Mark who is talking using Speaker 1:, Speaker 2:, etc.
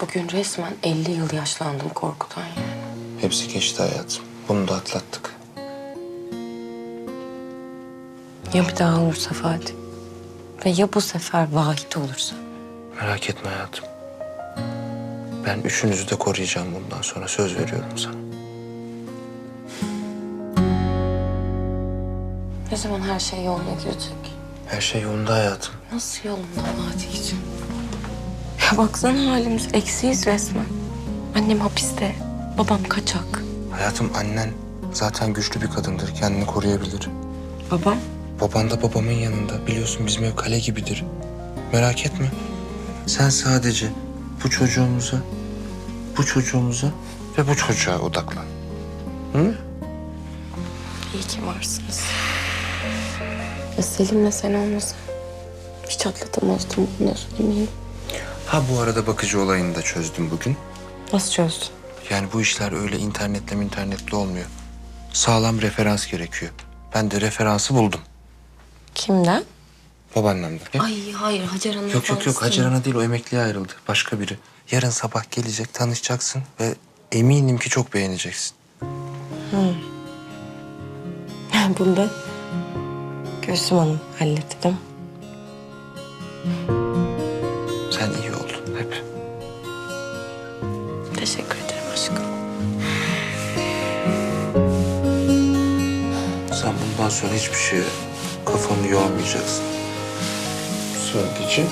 Speaker 1: Bugün resmen 50 yıl yaşlandım korkudan yani.
Speaker 2: Hepsi geçti hayatım. Bunu da atlattık.
Speaker 1: Ya bir daha olursa Fatih? Ve ya bu sefer Vahit olursa?
Speaker 2: Merak etme hayatım. Ben üçünüzü de koruyacağım bundan sonra. Söz veriyorum sana.
Speaker 1: Ne zaman her şey yoluna girecek?
Speaker 2: Her şey yolunda hayatım.
Speaker 1: Nasıl yolunda Fatih'ciğim? Ya baksana halimiz eksiyiz resmen. Annem hapiste, babam kaçak.
Speaker 2: Hayatım annen zaten güçlü bir kadındır. Kendini koruyabilir.
Speaker 1: Babam?
Speaker 2: Baban da babamın yanında. Biliyorsun bizim ev kale gibidir. Merak etme. Sen sadece bu çocuğumuza, bu çocuğumuza ve bu çocuğa odaklan. Hı?
Speaker 1: İyi ki varsınız. Ya Selim'le sen olmasan hiç atlatamazdım bunları eminim.
Speaker 2: Ha bu arada bakıcı olayını da çözdüm bugün.
Speaker 1: Nasıl çözdün?
Speaker 2: Yani bu işler öyle internetle internetle olmuyor. Sağlam referans gerekiyor. Ben de referansı buldum.
Speaker 1: Kimden?
Speaker 2: Babaannemden. Ya-
Speaker 1: Ay hayır Hacer Hanım.
Speaker 2: Yok yok yok Hacer Ana değil o emekliye ayrıldı. Başka biri. Yarın sabah gelecek tanışacaksın ve eminim ki çok beğeneceksin.
Speaker 1: Bunu da Gülsüm Hanım halletti değil mi?
Speaker 2: Sen iyi.
Speaker 1: Teşekkür ederim aşkım.
Speaker 2: Sen bundan sonra hiçbir şeye kafanı yormayacaksın. Sadece